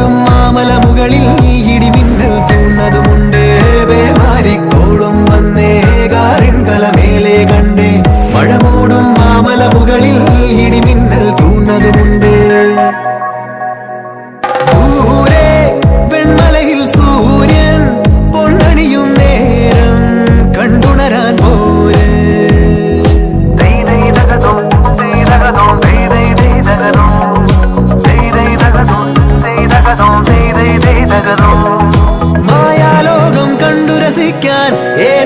മൂടും മാമല മുകളിൽ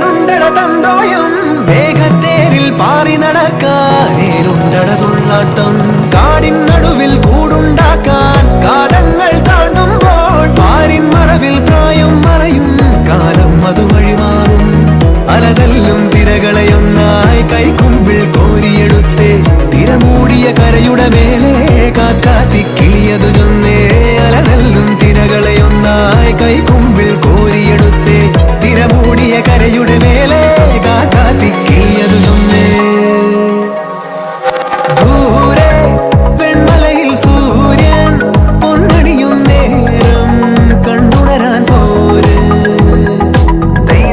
ഏനുണ്ടട തന്തോയം. മേഘത്തേരിൽ പാറി നടക്കാൻ നേരുണ്ടട തുള്ളാട്ടം. കാടിൻ നടുവിൽ കൂടുണ്ടാക്കാൻ കാലങ്ങൾ താണ്ടുമ്പോൾ പാരിൻ മറവിൽ പ്രായം മറയും. കാലം അത് വഴിമാറും അലതല്ലും തിരകളെയൊന്നായി കൈക്കുമ്പിൾ കോരിയെടുത്തേ. തിരമൂടിയ കരയുടെ മേലെ കാക്കാത്തി കിളിയതു ചൊന്നേ കരയുടെ മേലെ കാക്കാത്തി കിളിയതു ചൊന്നേ. ദൂരെ വെൺമലയിൽ സൂര്യൻ പൊന്നണിയും നേരം കണ്ടുണരാൻ പോരെ. Hey,